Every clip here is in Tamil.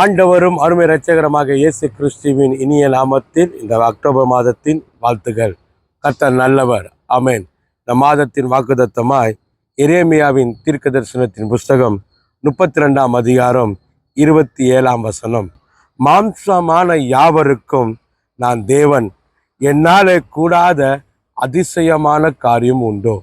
ஆண்டவரும் அருமை இரட்சகரமாக இயேசு கிறிஸ்துவின் இனிய நாமத்தில் இந்த அக்டோபர் மாதத்தின் வாழ்த்துகள். கர்த்தர் நல்லவர். அமேன் இந்த மாதத்தின் வாக்குதத்தமாய் எரேமியாவின் தீர்க்க தரிசனத்தின் புஸ்தகம் முப்பத்தி ரெண்டாம் அதிகாரம் இருபத்தி ஏழாம் வசனம். மாம்சமான யாவருக்கும் நான் தேவன். என்னாலே கூடாத அதிசயமான காரியம் உண்டோ.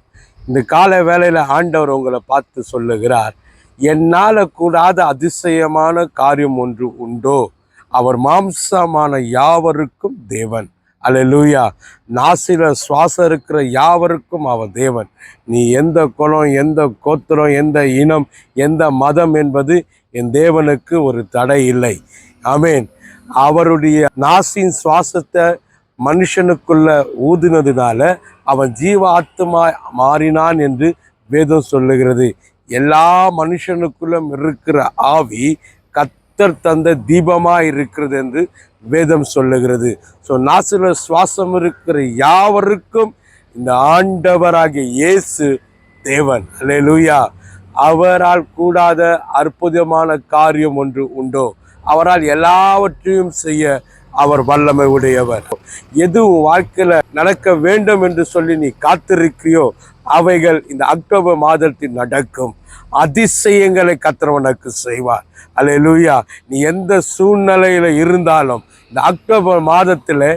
இந்த கால வேளையில் ஆண்டவர் உங்களை பார்த்து சொல்லுகிறார். என்னால் கூடாத அதிசயமான காரியம் ஒன்று உண்டோ? அவர் மாம்சமான யாவருக்கும் தேவன். அல்லேலூயா. நாசில சுவாசம் இருக்கிற யாவருக்கும் அவன் தேவன். நீ எந்த குலம் எந்த கோத்திரம் எந்த இனம் எந்த மதம் என்பது என் தேவனுக்கு ஒரு தடை இல்லை. ஆமேன். அவருடைய நாசின் சுவாசத்தை மனுஷனுக்குள்ள ஊதினதுனால அவன் ஜீவ மாறினான் என்று வேதம் சொல்லுகிறது. எல்லா மனுஷனுக்குள்ளும் இருக்கிற ஆவி கத்தர் தந்த தீபமாக இருக்கிறது என்று வேதம் சொல்லுகிறது. ஸோ நாசில சுவாசம் இருக்கிற யாவருக்கும் இந்த ஆண்டவராகிய இயேசு தேவன். அல்லேலூயா அவரால் கூடாத அற்புதமான காரியம் ஒன்று உண்டோ? அவரால் எல்லாவற்றையும் செய்ய அவர் வல்லமை உடையவர். எது வாழ்க்கையில் நடக்க வேண்டும் என்று சொல்லி நீ காத்திருக்கிறியோ அவைகள் இந்த அக்டோபர் மாதத்தில் நடக்கும். அதிசயங்களை கத்திரவனுக்கு செய்வார். அலையலூயா நீ எந்த சூழ்நிலையில் இருந்தாலும் இந்த அக்டோபர் மாதத்தில்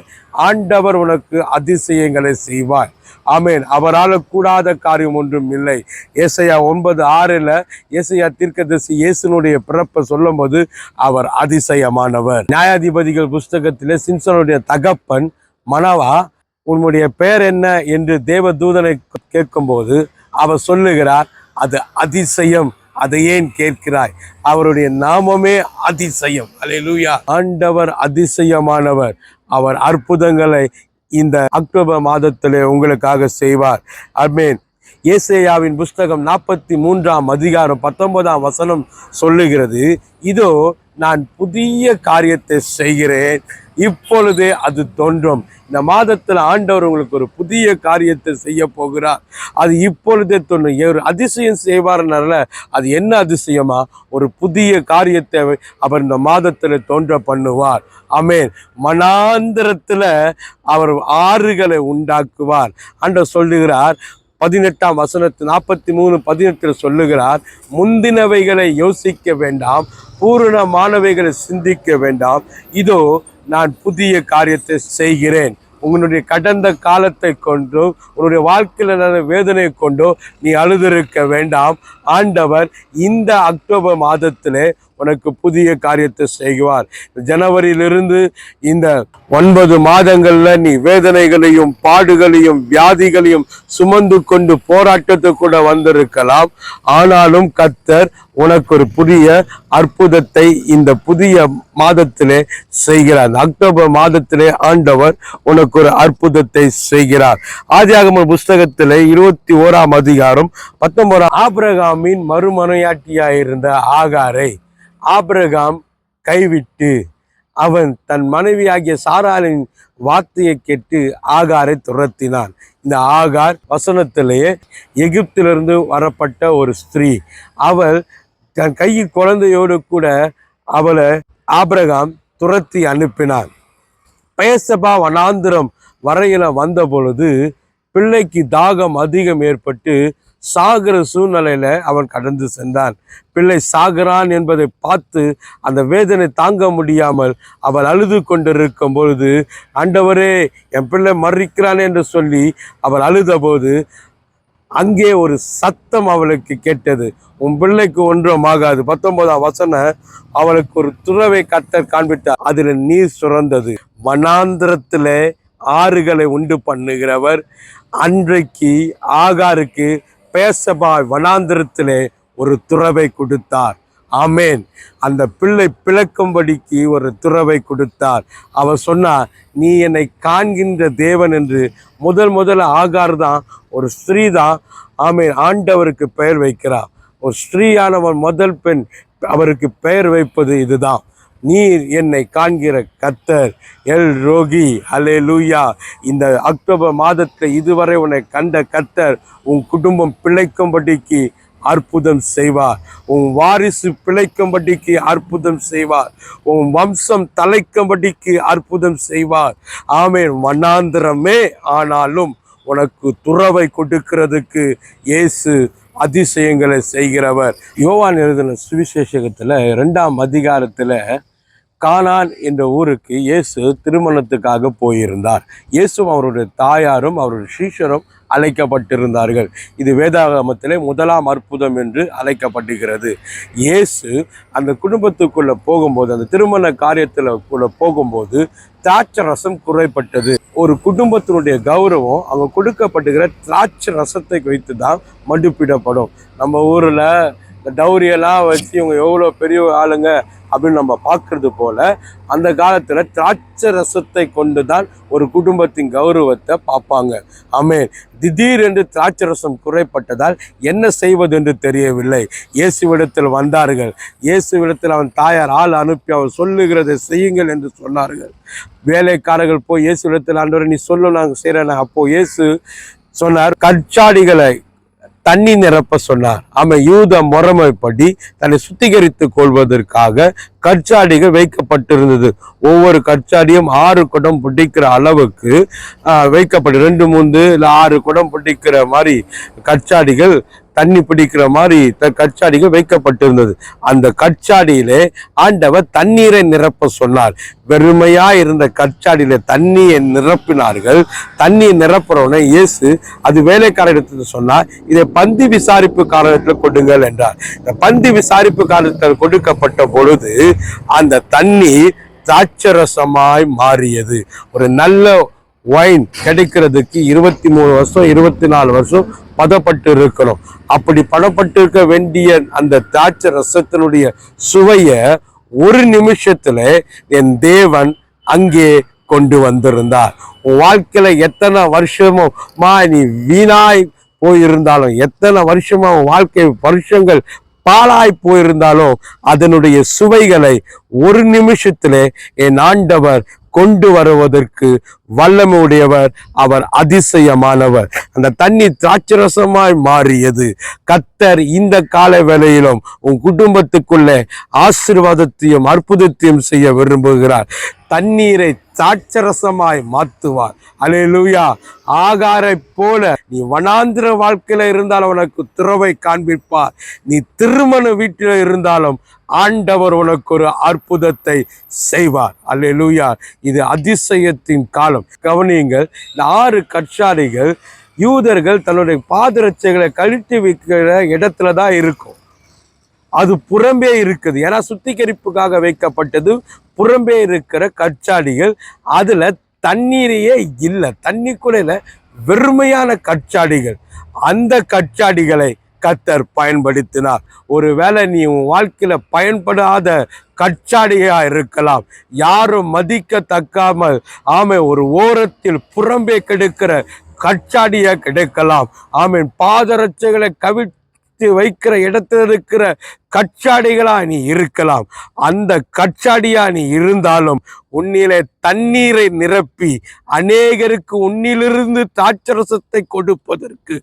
ஆண்டவர் உனக்கு அதிசயங்களை செய்வார். ஆமேன். அவரால் கூடாத காரியம் ஒன்றும் இல்லை. ஏசையா ஒன்பது ஆறில் ஏசையா தீர்க்கதரிசி இயேசுனுடைய பிறப்பை சொல்லும்போது அவர் அதிசயமானவர். நியாயாதிபதிகள் புஸ்தகத்தில் சிம்சனுடைய தகப்பன் மனவா உன்னுடைய பெயர் என்ன என்று தேவ தூதனை கேட்கும்போது அவர் சொல்லுகிறார் அது அதிசயம். அதை ஏன் கேட்கிறாய்? அவருடைய நாமமே அதிசயம். அலையலூயா ஆண்டவர் அதிசயமானவர். அவர் அற்புதங்களை இந்த அக்டோபர் மாதத்திலே உங்களுக்காக செய்வார். அமேன் ஏசேயாவின் புஸ்தகம் நாற்பத்தி மூன்றாம் அதிகாரம் பத்தொன்பதாம் வசனம் சொல்லுகிறது இதோ நான் புதிய காரியத்தை செய்கிறேன். இப்பொழுதே அது தோன்றும். இந்த மாதத்தில் ஆண்டவர் உங்களுக்கு ஒரு புதிய காரியத்தை செய்ய போகிறார். அது இப்பொழுதே தோன்றும். ஒரு அதிசயம் செய்வார்னால அது என்ன அதிசயமா? ஒரு புதிய காரியத்தை அவர் இந்த மாதத்தில் தோன்ற பண்ணுவார். ஆமேன். மனாந்திரத்தில் அவர் ஆறுகளை உண்டாக்குவார். ஆண்டவர் சொல்லுகிறார் பதினெட்டாம் வசனத்து நாற்பத்தி மூணு பதினெட்டில் சொல்லுகிறார் முந்தினவைகளை யோசிக்க வேண்டாம் பூரணமானவைகளை சிந்திக்க வேண்டாம். இதோ நான் புதிய காரியத்தை செய்கிறேன். உங்களுடைய கடந்த காலத்தை கொண்டோ உன்னுடைய வாழ்க்கையில் நடந்த வேதனை கொண்டோ நீ அழுதிருக்க வேண்டாம். ஆண்டவர் இந்த அக்டோபர் மாதத்திலே உனக்கு புதிய காரியத்தை செய்வார். ஜனவரியிலிருந்து இந்த ஒன்பது மாதங்களில் நீ வேதனைகளையும் பாடுகளையும் வியாதிகளையும் சுமந்து கொண்டு போராட்டத்தை கூட வந்திருக்கலாம். ஆனாலும் கத்தர் உனக்கு ஒரு புதிய அற்புதத்தை இந்த புதிய மாதத்திலே செய்கிறார். அக்டோபர் மாதத்திலே ஆண்டவர் உனக்கு ஒரு அற்புதத்தை செய்கிறார். ஆதியாகம புஸ்தகத்திலே இருபத்தி ஓராம் அதிகாரம் பத்தொன்பதாம் ஆபிரகாமின் மறுமனையாட்டியாயிருந்த ஆகாரை ஆபிரகாம் கைவிட்டு அவன் தன் மனைவியாகிய சாராளின் வார்த்தையை கேட்டு ஆகாரை துரத்தினான். இந்த ஆகார் வசனத்திலேயே எகிப்திலிருந்து வரப்பட்ட ஒரு ஸ்திரீ. அவள் தன் கையில் குழந்தையோடு கூட அவளை ஆபிரகாம் துரத்தி அனுப்பினான். பயசபா வனாந்திரம் வரையில வந்த பொழுது பிள்ளைக்கு தாகம் அதிகம் ஏற்பட்டு சாகிற சூழ்நிலையில அவன் கடந்து சென்றான். பிள்ளை சாகிறான் என்பதை பார்த்து அந்த வேதனை தாங்க முடியாமல் அவள் அழுது கொண்டிருக்கும் பொழுது ஆண்டவரே என் பிள்ளை மறிக்கிறான் என்று சொல்லி அவள் அழுதபோது அங்கே ஒரு சத்தம் அவளுக்கு கேட்டது. உன் பிள்ளைக்கு ஒன்றும் ஆகாது. பத்தொன்பதாம் வசனம் அவளுக்கு ஒரு துறவை கத்தர் காண்பித்தார். அதில் நீர் சுரந்தது. மனாந்திரத்தில் ஆறுகளை உண்டு பண்ணுகிறவர். அன்றைக்கு ஆகாருக்கு பேசபாய் வனாந்திரத்திலே ஒரு துறவை கொடுத்தார். ஆமேன். அந்த பிள்ளை பிளக்கும்படிக்கு ஒரு துறவை கொடுத்தார். அவர் சொன்னார் நீ என்னை காண்கின்ற தேவன் என்று முதல் முதல்ல ஆகார் தான் ஒரு ஸ்ரீ தான். ஆமேன். ஆண்டவருக்கு பெயர் வைக்கிறார். ஒரு ஸ்ரீயானவர் முதல் பெண் அவருக்கு பெயர் வைப்பது இதுதான். நீர் என்னை காண்கிற கத்தர் எல் ரோகி ஹலே லூயா இந்த அக்டோபர் மாதத்தில் இதுவரை உன்னை கண்ட கத்தர் உன் குடும்பம் பிழைக்கும்படிக்கு அற்புதம் செய்வார். உன் வாரிசு பிழைக்கும்படிக்கு அற்புதம் செய்வார். உன் வம்சம் தலைக்கும்படிக்கு அற்புதம் செய்வார். ஆமேன். வண்ணாந்திரமே ஆனாலும் உனக்கு துறவை கொடுக்கிறதுக்கு இயேசு அதிசயங்களை செய்கிறவர். யோவான் எழுதின சுவிசேஷகத்தில் ரெண்டாம் அதிகாரத்தில் கானான் என்ற ஊருக்கு இயேசு திருமணத்துக்காக போயிருந்தார். இயேசும் அவருடைய தாயாரும் அவருடைய சீஷரும் அழைக்கப்பட்டிருந்தார்கள். இது வேதாகமத்திலே முதலாம் அற்புதம் என்று அழைக்கப்படுகிறது. இயேசு அந்த குடும்பத்துக்குள்ளே போகும்போது அந்த திருமண காரியத்தில் கூட போகும்போது திராட்சை ரசம் குறைப்பட்டது. ஒரு குடும்பத்தினுடைய கௌரவம் அவங்க கொடுக்கப்படுகிற திராட்சை ரசத்தை வைத்து தான் மடுப்பிடப்படும் நம்ம ஊரில் இந்த டௌரியெல்லாம் வச்சு இவங்க எவ்வளோ பெரிய ஆளுங்க அப்படின்னு நம்ம பார்க்கறது போல அந்த காலத்தில் திராட்சை ரசத்தை கொண்டு தான் ஒரு குடும்பத்தின் கௌரவத்தை பார்ப்பாங்க. ஆமே திடீரென்று திராட்சை ரசம் குறைப்பட்டதால் என்ன செய்வது என்று தெரியவில்லை. இயேசுவிடத்தில் வந்தார்கள். இயேசுவிடத்தில் அவன் தாயார் ஆள் அனுப்பி அவர் சொல்லுகிறதை செய்யுங்கள் என்று சொன்னார்கள். வேலைக்காரர்கள் போய் இயேசுவிடத்தில் ஆண்டவரை நீ சொல்லு நாங்கள் செய்கிறேன் அப்போ இயேசு சொன்னார் கற்சாடிகளை தண்ணி நிரப்ப சொன்னார். அவன் யூத முறைமைப்படி தன்னை சுத்திகரித்துக் கொள்வதற்காக கற்சாடிகள் வைக்கப்பட்டிருந்தது. ஒவ்வொரு கற்சாடியும் ஆறு குடம் பிடிக்கிற அளவுக்கு வைக்கப்பட்டு ரெண்டு மூன்று இல்லை ஆறு குடம் பிடிக்கிற மாதிரி கற்சாடிகள் தண்ணி பிடிக்கிற மாதிரி த- கற்சாடிகள் வைக்கப்பட்டிருந்தது. அந்த கற்சாடியிலே ஆண்டவர் தண்ணீரை நிரப்ப சொன்னார். வெறுமையா இருந்த கற்சாடியில தண்ணியை நிரப்பினார்கள். தண்ணியை நிரப்புறவுடனே இயேசு அது வேலைக்காரத்தில் சொன்னார் இதை பந்தி விசாரிப்பு காலத்தில் கொடுங்கள் என்றார். இந்த பந்தி விசாரிப்பு காலத்தில் கொடுக்கப்பட்ட பொழுது அந்த தண்ணி திராட்சரசமாய் மாறியது. ஒரு நல்ல ஒயின் கிடைக்கிறதுக்கு இருபத்தி மூணு வருஷம் இருபத்தி நாலு வருஷம் பதப்பட்டு இருக்கணும். அப்படி பதப்பட்டு இருக்க வேண்டிய அந்த திராட்சை ரசத்தினுடைய சுவையை ஒரு நிமிஷத்துல என் தேவன் அங்கே கொண்டு வந்திருந்தார். உன் வாழ்க்கையில எத்தனை மா நீ வீணாய் போயிருந்தாலும் எத்தனை வருஷமா உன் வாழ்க்கை வருஷங்கள் பாழாய் போயிருந்தாலும் அதனுடைய சுவைகளை ஒரு நிமிஷத்திலே என் ஆண்டவர் கொண்டு வருவதற்கு வல்லமுடையவர் அவர் அதிசயமானவர். அந்த தண்ணி திராட்சரசமாய் மாறியது. கத்தர் இந்த கால வேளையிலும் உன் குடும்பத்துக்குள்ளே ஆசீர்வாதத்தையும் அற்புதத்தையும் செய்ய விரும்புகிறார். தண்ணீரை திராட்சரசமாய் மாற்றுவார். அலையலூயா ஆகாரை போல நீ வனாந்திர வாழ்க்கையில இருந்தாலும் உனக்கு துறவை காண்பிப்பார். நீ திருமண வீட்டில் இருந்தாலும் ஆண்டவர் உனக்கு ஒரு அற்புதத்தை செய்வார். அல்லேலூயா இது அதிசயத்தின் காலம். கவனியுங்கள். இந்த ஆறு கற்சாரிகள் யூதர்கள் தன்னுடைய பாதரட்சைகளை கழித்து வைக்கிற இடத்துல தான் இருக்கும். அது புறம்பே இருக்குது. ஏன்னா சுத்திகரிப்புக்காக வைக்கப்பட்டது புறம்பே இருக்கிற கற்சாடிகள். அதில் தண்ணீரையே இல்லை. தண்ணி கூட வெறுமையான கற்சாடிகள். அந்த கற்சாடிகளை கத்தர் பயன்படுத்தினார். ஒருவேளை நீ உன் வாழ்க்கையில் பயன்படாத கச்சாடியாக இருக்கலாம். யாரும் மதிக்கத்தக்காமல் ஆமை ஒரு ஓரத்தில் புறம்பே கிடைக்கிற கச்சாடியாக கிடைக்கலாம். ஆமீன் பாதரட்சைகளை கவிழ்த்து வைக்கிற இடத்துல இருக்கிற கச்சாடிகளா நீ இருக்கலாம். அந்த கச்சாடியா நீ இருந்தாலும் உன்னிலே தண்ணீரை நிரப்பி அநேகருக்கு உன்னிலிருந்து தாட்சரசத்தை கொடுப்பதற்கு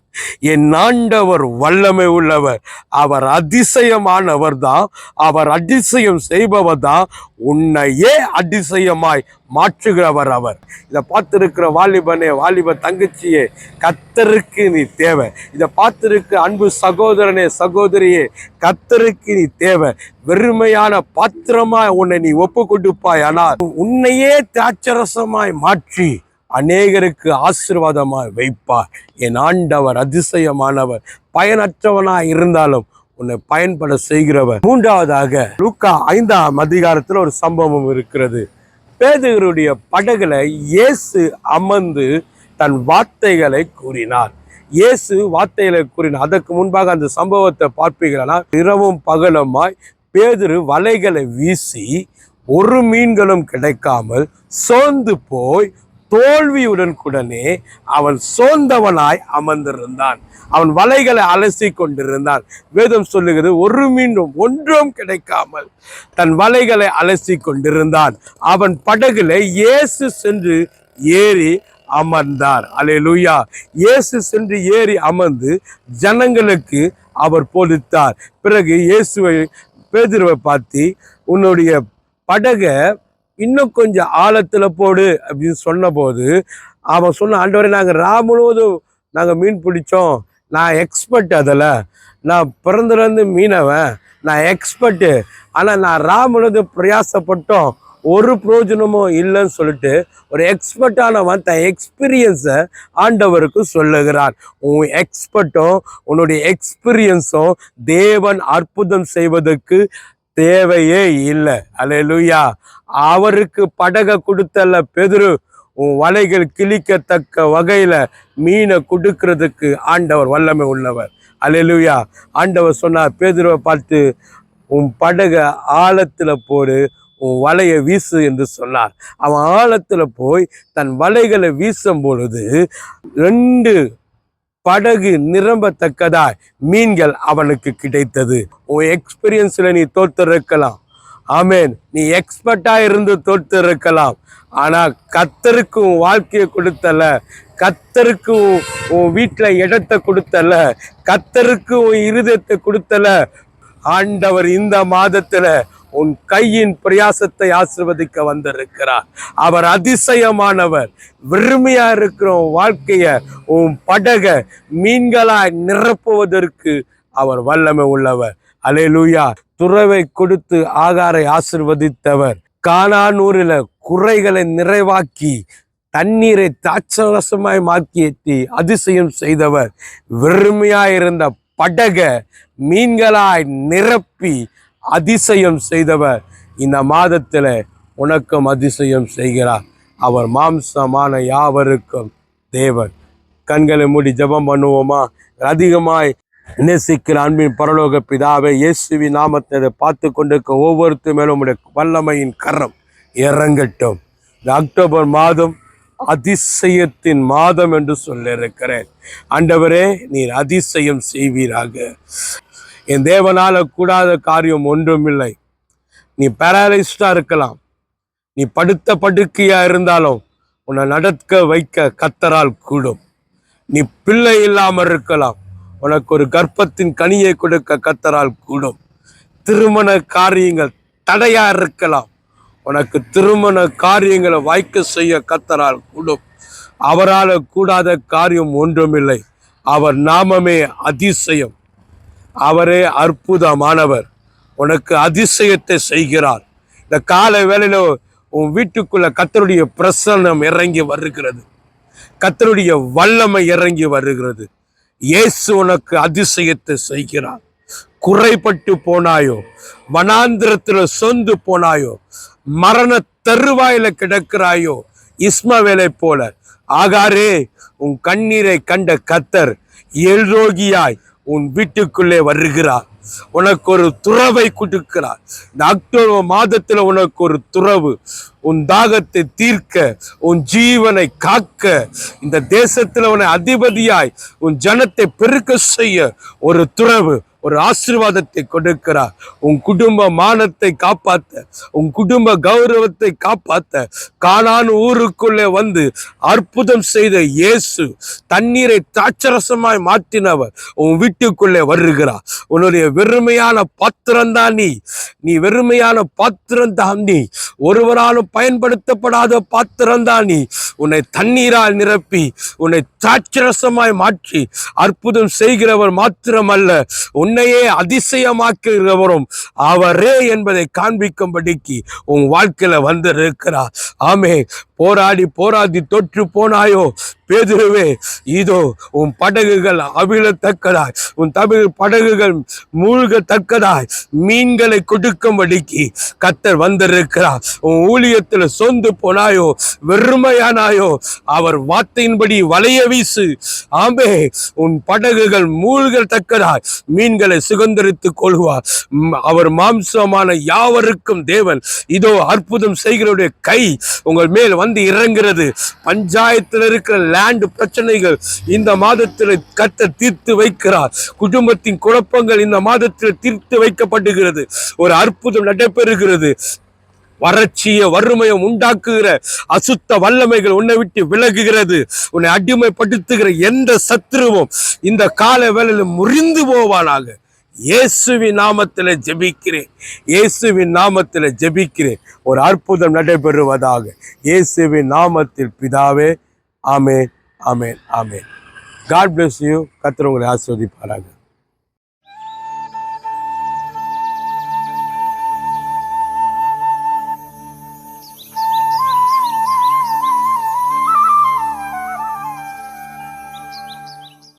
என் ஆண்டவர் வல்லமை உள்ளவர். அவர் அதிசயமானவர் தான் அவர் அதிசயம் செய்பவர் தான் உன்னையே அதிசயமாய் மாற்றுகிறவர் அவர். இதை பார்த்திருக்கிற வாலிபனே வாலிப தங்கச்சியே கத்தருக்கு நீ தேவை இதை பார்த்துருக்க அன்பு சகோதரனே சகோதரியே கத்தருக்கு நீ தேவை. வெறுமையான பாத்திரமாய் உன்னை நீ ஒப்பு கொடுப்பாய் ஆனால் உன்னையே திராட்சரசமாய் மாற்றி அநேகருக்கு ஆசீர்வாதமாய் வைப்பார் என் ஆண்டவர் அதிசயமானவர் பயனற்றவனாய் இருந்தாலும் உன்னை பயன்பட செய்கிறவர். மூன்றாவதாக லூக்கா ஐந்தாம் அதிகாரத்தில் ஒரு சம்பவம் இருக்கிறது. பேதுருடைய படகுல இயேசு அமர்ந்து தன் வார்த்தைகளை கூறினார். இயேசு வார்த்தையில கூறின அதற்கு முன்பாக அந்த சம்பவத்தை பார்ப்பீர்களா இரவும் பகலுமாய் பேதுரு வலைகளை வீசி ஒரு மீன்களும் கிடைக்காமல் சோர்ந்து போய் தோல்வியுடன் கூடனே அவன் சோர்ந்தவனாய் அமர்ந்திருந்தான். அவன் வலைகளை அலசி கொண்டிருந்தான். வேதம் சொல்லுகிறது ஒரு மீண்டும் ஒன்றும் கிடைக்காமல் தன் வலைகளை அலசி கொண்டிருந்தான். அவன் படகுல இயேசு சென்று ஏறி அமர்ந்தார். அலையலூயா இயேசு சென்று ஏறி அமர்ந்து ஜனங்களுக்கு அவர் போதித்தார் பிறகு இயேசுவை பேதிருவை பார்த்து உன்னுடைய படகை இன்னும் கொஞ்சம் ஆழத்தில் போடு அப்படின்னு சொன்னபோது அவன் சொன்ன ஆண்டவரை நாங்கள் ரா முழுவதும் நாங்கள் மீன் பிடிச்சோம். நான் எக்ஸ்பர்ட் அதில். நான் பிறந்தலேருந்து மீனவன். நான் எக்ஸ்பர்ட்டு ஆனால் நான் ரா முழுவதும் பிரயாசப்பட்டோம். ஒரு பிரயோஜனமும் இல்லைன்னு சொல்லிட்டு ஒரு எக்ஸ்பர்ட்டானவன் தன் எக்ஸ்பீரியன்ஸை ஆண்டவருக்கு சொல்லுகிறான். உன் எக்ஸ்பர்ட்டும் உன்னுடைய எக்ஸ்பீரியன்ஸும் தேவன் அற்புதம் செய்வதற்கு தேவையே இல்லை. அல்லேலூயா அவருக்கு படகை கொடுத்தல்ல பெதுரு உன் வலைகள் கிழிக்கத்தக்க வகையில் மீனை கொடுக்கறதுக்கு ஆண்டவர் வல்லமை உள்ளவர். அலையலுயா ஆண்டவர் சொன்னார் பேதுருவை பார்த்து உன் படகை ஆழத்தில் போடு வலையை வீசு என்று சொன்னார். அவன் ஆழத்தில் போய் தன் வலைகளை வீசும் பொழுது ரெண்டு படகு நிரம்பத்தக்கதாய் மீன்கள் அவனுக்கு கிடைத்தது. உன் எக்ஸ்பீரியன்ஸில் நீ தோற்றிருக்கலாம். ஆமேன். நீ எக்ஸ்பர்ட்டாக இருந்து தோற்றிருக்கலாம். இருக்கலாம் ஆனால் கத்தருக்கும் வாழ்க்கையை கொடுத்தல கத்தருக்கும் உன் வீட்டில் இடத்தை கொடுத்தல கத்தருக்கு உன் இருதயத்தை கொடுத்தல ஆண்டவர் இந்த மாதத்தில் உன் கையின் பிரயாசத்தை ஆசிர்வதிக்க வந்திருக்கிறார். அவர் அதிசயமானவர். விரும்பியா இருக்கிற உன் வாழ்க்கைய உன் படக மீன்களாய் நிரப்புவதற்கு அவர் வல்லமை உள்ளவர். அலேலூயா துறவை கொடுத்து ஆகாரை ஆசிர்வதித்தவர். காணானூரில குறைகளை நிறைவாக்கி தண்ணீரை தாட்சரசமாய் மாற்றி அதிசயம் செய்தவர். வெறுமையாயிருந்த படக மீன்களாய் நிரப்பி அதிசயம் செய்தவர் இந்த மாதத்துல உனக்கும் அதிசயம் செய்கிறார். அவர் மாம்சமான யாவருக்கும் தேவன். கண்களை மூடி ஜெபம் பண்ணுவோமா? அதிகமாய் நேசிக்கிற அன்பின் பரலோக பிதாவை இயேசுவி நாமத்தை பார்த்து கொண்டிருக்க ஒவ்வொருத்தர் மேலும் உடைய வல்லமையின் கரம் இறங்கட்டும். இந்த அக்டோபர் மாதம் அதிசயத்தின் மாதம் என்று சொல்லியிருக்கிறேன். ஆண்டவரே நீர் அதிசயம் செய்வீராக. என் தேவனால கூடாத காரியம் ஒன்றும் இல்லை நீ பேரலைஸ்டாக இருக்கலாம். நீ படுத்த படுக்கையாக இருந்தாலும் உன்னை நடக்க வைக்க கத்தரால் கூடும். நீ பிள்ளை இல்லாமல் இருக்கலாம். உனக்கு ஒரு கர்ப்பத்தின் கனியை கொடுக்க கத்தரால் கூடும். திருமண காரியங்கள் தடையா இருக்கலாம். உனக்கு திருமண காரியங்களை வாய்க்க செய்ய கத்தரால் கூடும். அவரால் கூடாத காரியம் ஒன்றுமில்லை. அவர் நாமமே அதிசயம். அவரே அற்புதமானவர். உனக்கு அதிசயத்தை செய்கிறார். இந்த கால வேலையில் உன் வீட்டுக்குள்ள கத்தருடைய பிரசன்னம் இறங்கி வருகிறது. கத்தருடைய வல்லமை இறங்கி வருகிறது. இயேசு உனக்கு அதிசயத்தை செய்கிறார். குறைபட்டு போனாயோ வனாந்திரத்தில் சொந்து போனாயோ மரண தருவாயில கிடக்கிறாயோ இஸ்மவேலை போல. ஆகாரே உன் கண்ணீரை கண்ட கத்தர் எல்ரோகியாய் உன் வீட்டுக்குள்ளே வருகிறார். உனக்கு ஒரு துறவை கொடுக்கிறார். இந்த அக்டோபர் மாதத்தில் உனக்கு ஒரு துறவு. உன் தாகத்தை தீர்க்க உன் ஜீவனை காக்க இந்த தேசத்தில் உன்னை அதிபதியாய் உன் ஜனத்தை பெருக்க செய்ய ஒரு துறவு. ஒரு ஆசீர்வாதத்தை கொடுக்கிறார். உன் குடும்ப மானத்தை காப்பாத்த உன் குடும்ப கௌரவத்தை காப்பாத்த காணான் ஊருக்குள்ளே வந்து அற்புதம் செய்த இயேசு தண்ணீரை தாட்சரசமாய் மாற்றினவர் உன் வீட்டுக்குள்ளே வருகிறார். உன்னுடைய வெறுமையான பாத்திரம் தான் நீ. நீ வெறுமையான பாத்திரம் தான் நீ. ஒருவராலும் பயன்படுத்தப்படாத பாத்திரம் தான் நீ. உன்னை தண்ணீரால் நிரப்பி உன்னை தாட்சரசமாய் மாற்றி அற்புதம் செய்கிறவர் மாத்திரமல்ல உன்னையே அதிசயமாக்குகிறவரும் அவரே என்பதை காண்பிக்கும்படிக்கு உன் வாழ்க்கையில வந்திருக்கிறார். ஆமே போராடி போராடி தொற்று போனாயோ? பேதுருவே இதோ உன் படகுகள் அவிழத்தக்கதாய். உன் தமிழ் படகுகள் மூழ்கத்தக்கதாய். மீன்களை கொடுக்கும்படிக்கு கத்தர் வந்திருக்கிறார். உன் ஊழியத்தில் சொந்து போனாயோ? வெறுமையானாயோ? அவர் வார்த்தையின்படி வளைய வீசு. ஆமே உன் படகுகள் மூழ்கத்தக்கதாய். மீன்களை சுகந்தரித்துக் கொள்வார். அவர் மாம்சமான யாவருக்கும் தேவன். இதோ அற்புதம் செய்கிறவருடைய கை உங்கள் மேல் வந்து இறங்குறது பஞ்சாயத்தில் இருக்கிற லேண்ட் பிரச்சனைகள் இந்த மாதத்தில் கத்த தீர்த்து வைக்கிறார். குடும்பத்தின் குழப்பங்கள் இந்த மாதத்தில் தீர்த்து வைக்கப்படுகிறது. ஒரு அற்புதம் நடைபெறுகிறது. வறட்சிய வறுமையை உண்டாக்குகிற அசுத்த வல்லமைகள் உன்னை விட்டு விலகுகிறது. உன்னை அடிமைப்படுத்துகிற எந்த சத்துருவும் இந்த கால வேலையில் முறிந்து போவானாக. இயேசுவின் நாமத்தில் ஜெபிக்கிறேன். இயேசுவின் நாமத்தில் ஜெபிக்கிறேன். ஒரு அற்புதம் நடைபெறுவதாக. இயேசுவின் நாமத்தில் பிதாவே ஆமேன் ஆமேன் ஆமேன். காட் பிளஸ் யூ கத்திரவங்களை ஆஸ்வதிப்பாராங்க